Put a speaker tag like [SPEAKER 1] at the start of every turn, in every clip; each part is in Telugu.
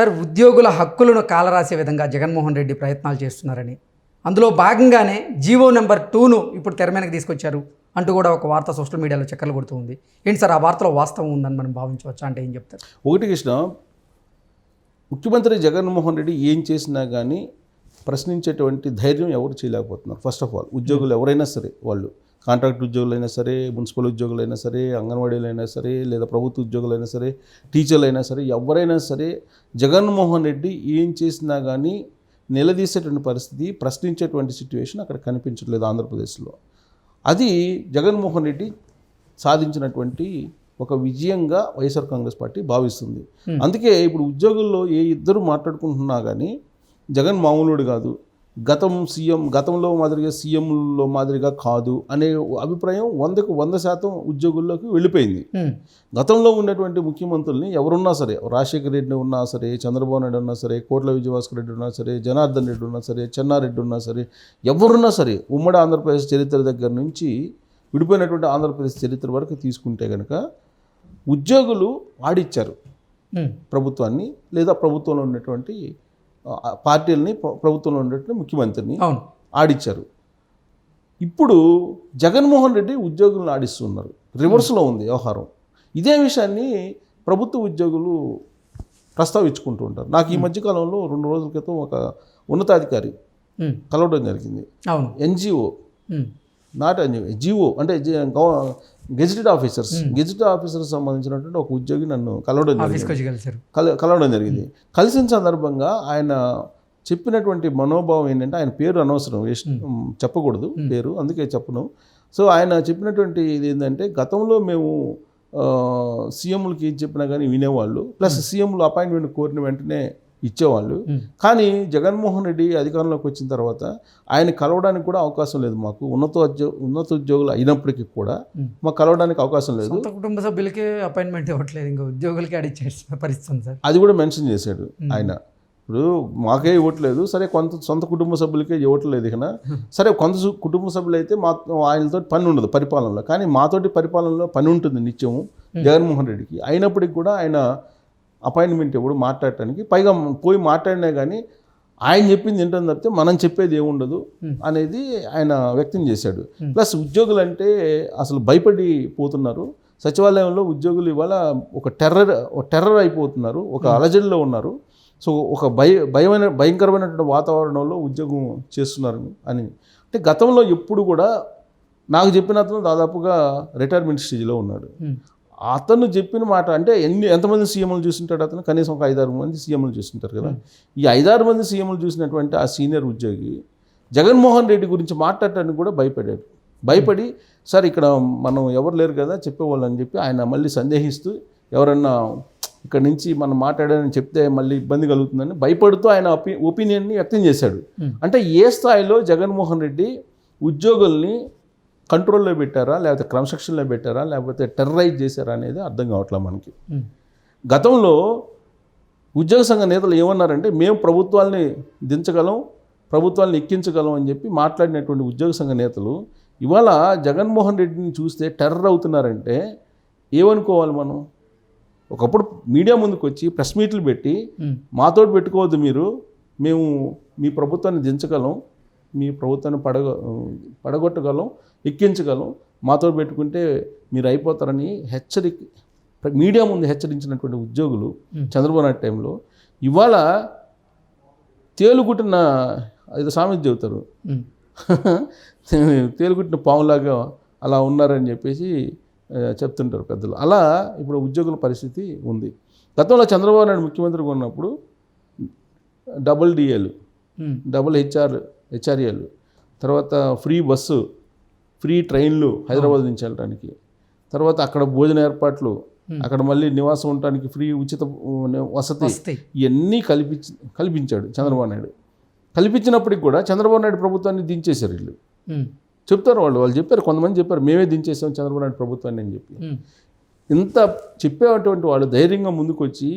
[SPEAKER 1] సార్ ఉద్యోగుల హక్కులను కాలరాసే విధంగా జగన్మోహన్ రెడ్డి ప్రయత్నాలు చేస్తున్నారని. అందులో భాగంగానే జీవో నెంబర్ టూను ఇప్పుడు తెర తీసుకొచ్చారు అంటూ కూడా ఒక వార్త సోషల్ మీడియాలో చక్కర్లు కొడుతూ ఉంది. ఏంటి సార్ ఆ వార్తలో వాస్తవం ఉందని మనం భావించవచ్చా అంటే ఏం చెప్తారు?
[SPEAKER 2] ఒకటి కృష్ణ ముఖ్యమంత్రి జగన్మోహన్ రెడ్డి ఏం చేసినా కానీ ప్రశ్నించేటువంటి ధైర్యం ఎవరు చేయలేకపోతున్నారు? ఫస్ట్ ఆఫ్ ఆల్ ఉద్యోగులు ఎవరైనా సరే వాళ్ళు కాంట్రాక్ట్ ఉద్యోగులైనా సరే మున్సిపల్ ఉద్యోగులైనా సరే అంగన్వాడీలైనా సరే లేదా ప్రభుత్వ ఉద్యోగులైనా సరే టీచర్లు అయినా సరే ఎవరైనా సరే జగన్మోహన్ రెడ్డి ఏం చేసినా కానీ నిలదీసేటువంటి పరిస్థితి ప్రశ్నించేటువంటి సిచ్యువేషన్ అక్కడ కనిపించట్లేదు ఆంధ్రప్రదేశ్లో. అది జగన్మోహన్ రెడ్డి సాధించినటువంటి ఒక విజయంగా వైఎస్ఆర్ కాంగ్రెస్ పార్టీ భావిస్తుంది. అందుకే ఇప్పుడు ఉద్యోగుల్లో ఏ ఇద్దరు మాట్లాడుకుంటున్నా కానీ జగన్ మామూలుడు కాదు. గతం సీఎం గతంలో మాదిరిగా సీఎంలో మాదిరిగా కాదు అనే అభిప్రాయం వందకు వంద శాతం ఉద్యోగుల్లోకి వెళ్ళిపోయింది. గతంలో ఉన్నటువంటి ముఖ్యమంత్రుల్ని ఎవరున్నా సరే రాజశేఖర రెడ్డి ఉన్నా సరే చంద్రబాబు నాయుడు ఉన్నా సరే కోట్ల విజయభాస్కర్ రెడ్డి ఉన్నా సరే జనార్దన్ రెడ్డి ఉన్నా సరే చెన్నారెడ్డి ఉన్నా సరే ఎవరున్నా సరే ఉమ్మడి ఆంధ్రప్రదేశ్ చరిత్ర దగ్గర నుంచి విడిపోయినటువంటి ఆంధ్రప్రదేశ్ చరిత్ర వరకు తీసుకుంటే కనుక ఉద్యోగులు ఆడిచ్చారు. ప్రభుత్వాన్ని లేదా ప్రభుత్వంలో ఉన్నటువంటి పార్టీలని ప్ర- ప్రభుత్వంలో ఉన్నటువంటి ముఖ్యమంత్రిని
[SPEAKER 1] అవును.
[SPEAKER 2] ఆడిచ్చారు. ఇప్పుడు జగన్మోహన్ రెడ్డి ఉద్యోగులను ఆడిస్తున్నారు. రివర్స్లో ఉంది వ్యవహారం. ఇదే విషయాన్ని ప్రభుత్వ ఉద్యోగులు ప్రస్తావించుకుంటూ ఉంటారు. నాకు ఈ మధ్యకాలంలో రెండు రోజుల క్రితం ఒక ఉన్నతాధికారి. కలవడం జరిగింది.
[SPEAKER 1] అవును.
[SPEAKER 2] ఎన్జిఓ. నాట్ ఎన్జిఓ జిఓ అంటే గెజిటెడ్ ఆఫీసర్స్. గెజిటెడ్ ఆఫీసర్స్ సంబంధించినటువంటి ఒక ఉద్యోగి నన్ను కలవడం జరిగింది. కలవడం జరిగింది. కలిసిన సందర్భంగా ఆయన చెప్పినటువంటి మనోభావం ఏంటంటే ఆయన పేరు అనవసరం చెప్పకూడదు పేరు అందుకే చెప్పను. సో ఆయన చెప్పినటువంటి ఇది ఏంటంటే గతంలో మేము సీఎంలకి ఏం చెప్పినా కానీ వినేవాళ్ళు. ప్లస్ సీఎంలు అపాయింట్మెంట్ కోరిన వెంటనే ఇచ్చేవాళ్ళు. కానీ జగన్మోహన్ రెడ్డి అధికారంలోకి వచ్చిన తర్వాత ఆయన కలవడానికి కూడా అవకాశం లేదు మాకు. ఉన్నత ఉన్నత ఉద్యోగులు అయినప్పటికీ కూడా. మాకు కలవడానికి అవకాశం లేదు.
[SPEAKER 1] కుటుంబ సభ్యులకే అపాయింట్మెంట్ ఇవ్వట్లేదు. ఇంకా ఉద్యోగులకి అడిచే పరిస్థితి సార్.
[SPEAKER 2] అది కూడా మెన్షన్ చేశాడు ఆయన. ఇప్పుడు మాకే ఇవ్వట్లేదు. సరే కొంత సొంత కుటుంబ సభ్యులకే ఇవ్వట్లేదు ఇక సరే కొంత కుటుంబ సభ్యులు అయితే మా ఆయనతో పని ఉండదు పరిపాలనలో. కానీ మాతోటి పరిపాలనలో పని ఉంటుంది నిత్యము జగన్మోహన్ రెడ్డికి. అయినప్పటికీ కూడా ఆయన అపాయింట్మెంట్ ఇవ్వడు మాట్లాడటానికి? పైగా పోయి మాట్లాడినా కానీ ఆయన చెప్పింది ఏంటని తప్పితే మనం చెప్పేది ఏముండదు అనేది ఆయన వ్యక్తం చేశాడు. ప్లస్ ఉద్యోగులు అంటే అసలు భయపడి పోతున్నారు. సచివాలయంలో ఉద్యోగులు ఇవాళ ఒక టెర్రర్ ఒక టెర్రర్ అయిపోతున్నారు. ఒక అలజడిలో ఉన్నారు. సో ఒక భయ భయమైన భయంకరమైనటువంటి వాతావరణంలో ఉద్యోగం చేస్తున్నారు అని. అంటే గతంలో ఎప్పుడు కూడా నాకు చెప్పిన అతను దాదాపుగా రిటైర్మెంట్ స్టేజ్లో ఉన్నాడు. అతను చెప్పిన మాట అంటే ఎన్ని ఎంతమంది సీఎంలు చూసింటాడు అతను? కనీసం ఒక ఐదారు మంది సీఎంలు చూసింటారు కదా. ఈ ఐదారు మంది సీఎంలు చూసినటువంటి ఆ సీనియర్ ఉద్యోగి జగన్మోహన్ రెడ్డి గురించి మాట్లాడటానికి కూడా భయపడాడు. భయపడి సార్ ఇక్కడ మనం ఎవరు లేరు కదా చెప్పేవాళ్ళు అని చెప్పి ఆయన మళ్ళీ సందేహిస్తూ ఎవరన్నా ఇక్కడ నుంచి మనం మాట్లాడాలని చెప్తే మళ్ళీ ఇబ్బంది కలుగుతుందని భయపడుతూ ఆయన ఒపి ఒపీనియన్ని వ్యక్తం చేశాడు.
[SPEAKER 1] Hmm.
[SPEAKER 2] అంటే ఏ స్థాయిలో జగన్మోహన్ రెడ్డి ఉద్యోగుల్ని కంట్రోల్లో పెట్టారా లేకపోతే క్రమశిక్షణలో పెట్టారా లేకపోతే టెర్రరైజ్ చేశారా అనేది అర్థం కావట్లేదు మనకి. గతంలో ఉద్యోగ సంఘ నేతలు ఏమన్నారంటే మేము ప్రభుత్వాల్ని దించగలం ప్రభుత్వాన్ని ఎక్కించగలం అని చెప్పి మాట్లాడినటువంటి ఉద్యోగ సంఘ నేతలు ఇవాళ జగన్మోహన్ రెడ్డిని చూస్తే టెర్రర్ అవుతున్నారంటే ఏమనుకోవాలి మనం ఒకప్పుడు మీడియా ముందుకు వచ్చి ప్రెస్ మీట్లు పెట్టి. మాతోటి పెట్టుకోవద్దు మీరు మేము మీ ప్రభుత్వాన్ని దించగలం మీ ప్రభుత్వాన్ని పడగ పడగొట్టగలం ఎక్కించగలం మాతో పెట్టుకుంటే మీరు అయిపోతారని హెచ్చరిక మీడియా ముందు హెచ్చరించినటువంటి ఉద్యోగులు. చంద్రబాబు నాయుడు టైంలో ఇవాళ తేలుగుట్టిన ఇది సామెత చెబుతారు. తేలుగుట్టిన పాములాగా అలా ఉన్నారని చెప్పేసి చెప్తుంటారు పెద్దలు అలా ఇప్పుడు ఉద్యోగుల పరిస్థితి ఉంది గతంలో చంద్రబాబు నాయుడు ముఖ్యమంత్రిగా ఉన్నప్పుడు డబుల్ డిఏలు. డబుల్ హెచ్ఆర్ హెచ్ఆర్ఏలు. తర్వాత ఫ్రీ బస్సు ఫ్రీ ట్రైన్లు హైదరాబాద్ నుంచి వెళ్ళడానికి తర్వాత అక్కడ భోజన ఏర్పాట్లు అక్కడ మళ్ళీ నివాసం ఉండటానికి ఫ్రీ ఉచిత వసతి ఇవన్నీ కల్పించి కల్పించాడు చంద్రబాబు నాయుడు. కల్పించినప్పటికి కూడా చంద్రబాబు నాయుడు ప్రభుత్వాన్ని దించేశారు వీళ్ళు. చెప్తారు వాళ్ళు వాళ్ళు చెప్పారు కొంతమంది చెప్పారు మేమే దించేసాం చంద్రబాబు నాయుడు ప్రభుత్వాన్ని అని చెప్పి. ఇంత చెప్పేటువంటి వాళ్ళు ధైర్యంగా ముందుకు వచ్చి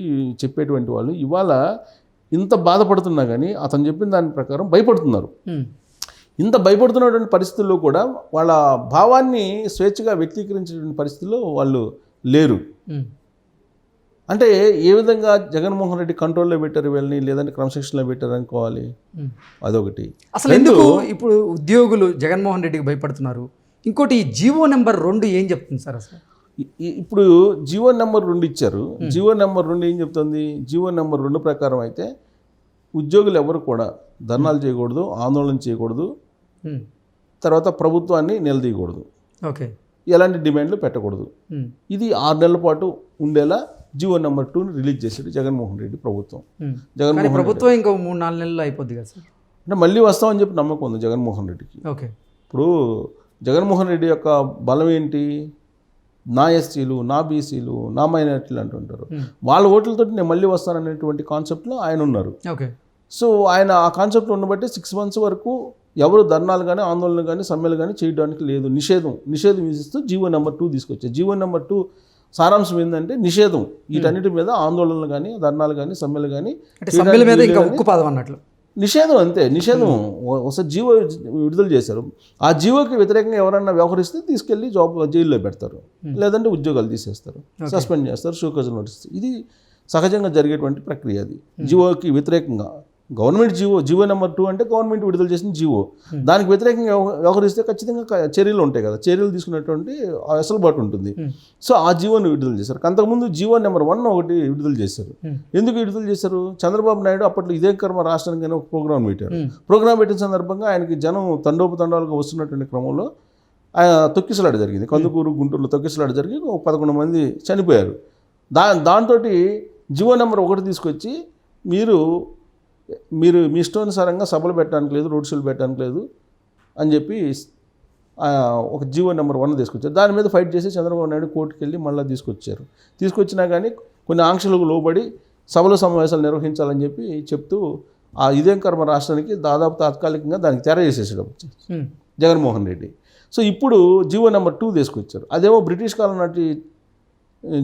[SPEAKER 2] చెప్పేటువంటి వాళ్ళు ఇవాళ ఇంత బాధపడుతున్నా కానీ అతను చెప్పిన దాని ప్రకారం భయపడుతున్నారు. ఇంత భయపడుతున్నటువంటి పరిస్థితుల్లో కూడా వాళ్ళ భావాన్ని స్వేచ్ఛగా వ్యక్తీకరించేటువంటి పరిస్థితుల్లో వాళ్ళు లేరు. అంటే ఏ విధంగా జగన్మోహన్ రెడ్డి కంట్రోల్లో పెట్టారు వీళ్ళని లేదంటే క్రమశిక్షణలో పెట్టారు అనుకోవాలి. అదొకటి
[SPEAKER 1] అసలు ఎందుకు ఇప్పుడు ఉద్యోగులు జగన్మోహన్ రెడ్డికి భయపడుతున్నారు ఇంకోటి ఈ జీవో నెంబర్ రెండు ఏం చెప్తుంది సార్ అసలు
[SPEAKER 2] ఇప్పుడు జీవో నెంబర్ రెండు ఇచ్చారు. జీవో నెంబర్ రెండు ఏం చెప్తుంది? జీవో నెంబర్ రెండు ప్రకారం అయితే ఉద్యోగులు ఎవరు కూడా ధర్నాలు చేయకూడదు ఆందోళన చేయకూడదు. తర్వాత ప్రభుత్వాన్ని నిలదీయకూడదు.
[SPEAKER 1] ఓకే.
[SPEAKER 2] ఎలాంటి డిమాండ్లు పెట్టకూడదు. ఇది ఆరు నెలల పాటు ఉండేలా జీవో నెంబర్ టూని రిలీజ్ చేశాడు జగన్మోహన్ రెడ్డి ప్రభుత్వం. జగన్మోహన్
[SPEAKER 1] ప్రభుత్వం ఇంకో మూడు నాలుగు నెలలు అయిపోద్ది కదా సార్.
[SPEAKER 2] అంటే మళ్ళీ వస్తామని చెప్పి నమ్మకం ఉంది జగన్మోహన్ రెడ్డికి.
[SPEAKER 1] ఓకే.
[SPEAKER 2] ఇప్పుడు జగన్మోహన్ రెడ్డి యొక్క బలం ఏంటి? నా ఎస్సీలు నా బీసీలు నా మైనారిటీలు అంటుంటారు.
[SPEAKER 1] Hmm.
[SPEAKER 2] వాళ్ళ ఓట్లతో నేను మళ్ళీ వస్తాననేటువంటి కాన్సెప్ట్లో ఆయన ఉన్నారు.
[SPEAKER 1] ఓకే.
[SPEAKER 2] సో ఆయన ఆ కాన్సెప్ట్లో ఉండబట్టి సిక్స్ మంత్స్ వరకు ఎవరు ధర్నాలు కానీ ఆందోళనలు కానీ సమ్మెలు కానీ చేయడానికి లేదు. నిషేధం. నిషేధం విధిస్తూ జీవో నెంబర్ టూ తీసుకొచ్చారు. జీవో నెంబర్ టూ సారాంశం ఏంటంటే నిషేధం. వీటన్నిటి మీద ఆందోళనలు కానీ ధర్నాలు కానీ సమ్మెలు కానీ
[SPEAKER 1] సభ్యుల మీద ఇంకా ఉక్కు పాదం అన్నట్లు.
[SPEAKER 2] నిషేధం అంతే. నిషేధం ఒకసారి జీవో విడుదల చేశారు. ఆ జీవోకి వ్యతిరేకంగా ఎవరన్నా వ్యవహరిస్తే తీసుకెళ్ళి జాబ్ జైల్లో పెడతారు. లేదంటే ఉద్యోగాలు తీసేస్తారు. సస్పెండ్ చేస్తారు. Show cause notice. ఇది సహజంగా జరిగేటువంటి ప్రక్రియ అది. జీవోకి వ్యతిరేకంగా. Government GO GO number two అంటే గవర్నమెంట్ విడుదల చేసిన జీవో. దానికి వ్యతిరేకంగా వ్యవ- వ్యవహరిస్తే ఖచ్చితంగా చర్యలు ఉంటాయి కదా. చర్యలు తీసుకున్నటువంటి ఆ వెసులుబాటు ఉంటుంది. సో ఆ జీవోని విడుదల చేశారు. అంతకుముందు జీవో నెంబర్ వన్ ఒకటి విడుదల చేశారు.
[SPEAKER 1] Hmm.
[SPEAKER 2] ఎందుకు విడుదల చేశారు? చంద్రబాబు నాయుడు అప్పట్లో ఇదే కర్మ రాష్ట్రానికి ఒక ప్రోగ్రాం పెట్టారు.
[SPEAKER 1] Hmm.
[SPEAKER 2] ప్రోగ్రాం పెట్టిన సందర్భంగా ఆయనకి జనం తండోపతండాలుగా వస్తున్నటువంటి క్రమంలో ఆయన తొక్కిసలాట జరిగింది. కందుకూరు గుంటూరులో తొక్కిసలాట జరిగి ఒక పదకొండు మంది చనిపోయారు. దా దాంతో జీవో నెంబర్ ఒకటి తీసుకొచ్చి మీరు మీరు మీ ఇష్టానుసారంగా సభలు పెట్టడానికి లేదు రోడ్ షోలు పెట్టడానికి లేదు అని చెప్పి ఒక జీవో నెంబర్ వన్ తీసుకొచ్చారు. దాని మీద ఫైట్ చేసి చంద్రబాబు నాయుడు కోర్టుకు వెళ్ళి మళ్ళీ తీసుకొచ్చారు. తీసుకొచ్చినా కానీ కొన్ని ఆంక్షలకు లోబడి సభలు సమావేశాలు నిర్వహించాలని చెప్పి చెప్తూ ఆ ఇదేం కర్మ రాష్ట్రానికి దాదాపు తాత్కాలికంగా దానికి తెర చేసేసాడు. జగన్మోహన్ రెడ్డి. సో ఇప్పుడు జీవో నెంబర్ టూ తీసుకొచ్చారు. అదేమో బ్రిటిష్ కాలం నాటి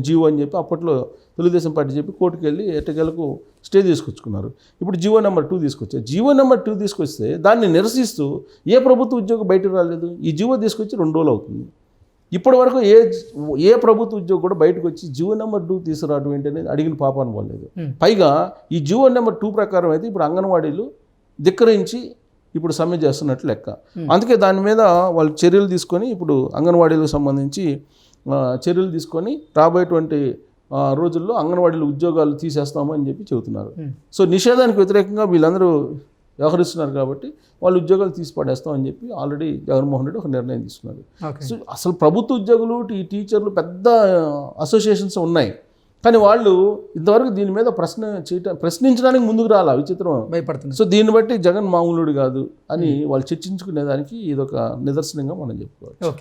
[SPEAKER 2] జీవో అని చెప్పి అప్పట్లో తెలుగుదేశం పార్టీ చెప్పి కోర్టుకు వెళ్ళి ఎట్టకేలకు స్టే తీసుకొచ్చుకున్నారు. ఇప్పుడు జీవో నెంబర్ టూ తీసుకొచ్చారు. జీవో నెంబర్ టూ తీసుకొస్తే దాన్ని నిరసిస్తూ ఏ ప్రభుత్వ ఉద్యోగం బయటకు రాలేదు. ఈ జీవో తీసుకొచ్చి రెండు రోజులు అవుతుంది. ఇప్పటి వరకు ఏ ఏ ప్రభుత్వ ఉద్యోగం కూడా బయటకు వచ్చి జీవో నెంబర్ టూ తీసుకురావడం ఏంటనేది అడిగిన పాపాన్ని పోలేదు. పైగా ఈ జీవో నెంబర్ టూ ప్రకారం అయితే ఇప్పుడు అంగన్వాడీలు ధిక్కరించి ఇప్పుడు సమ్మె చేస్తున్నట్లు లెక్క. అందుకే దాని మీద వాళ్ళు చర్యలు తీసుకొని ఇప్పుడు అంగన్వాడీలకు సంబంధించి చర్యలు తీసుకొని రాబోయేటువంటి రోజుల్లో అంగన్వాడీలు ఉద్యోగాలు తీసేస్తామని చెప్పి చెబుతున్నారు. సో నిషేధానికి వ్యతిరేకంగా వీళ్ళందరూ వ్యవహరిస్తున్నారు కాబట్టి వాళ్ళు ఉద్యోగాలు తీసి పడేస్తామని చెప్పి ఆల్రెడీ జగన్మోహన్ రెడ్డి ఒక నిర్ణయం తీసుకున్నారు. సో అసలు ప్రభుత్వ ఉద్యోగులు ఈ టీచర్లు పెద్ద అసోసియేషన్స్ ఉన్నాయి. కానీ వాళ్ళు ఇంతవరకు దీని మీద ప్రశ్న చేయటం ప్రశ్నించడానికి ముందుకు రాలా విచిత్రం.
[SPEAKER 1] భయపడుతున్నారు.
[SPEAKER 2] సో దీన్ని బట్టి జగన్ మామూలుడు కాదు అని వాళ్ళు చర్చించుకునేదానికి ఇదొక నిదర్శనంగా మనం చెప్పుకోవచ్చు.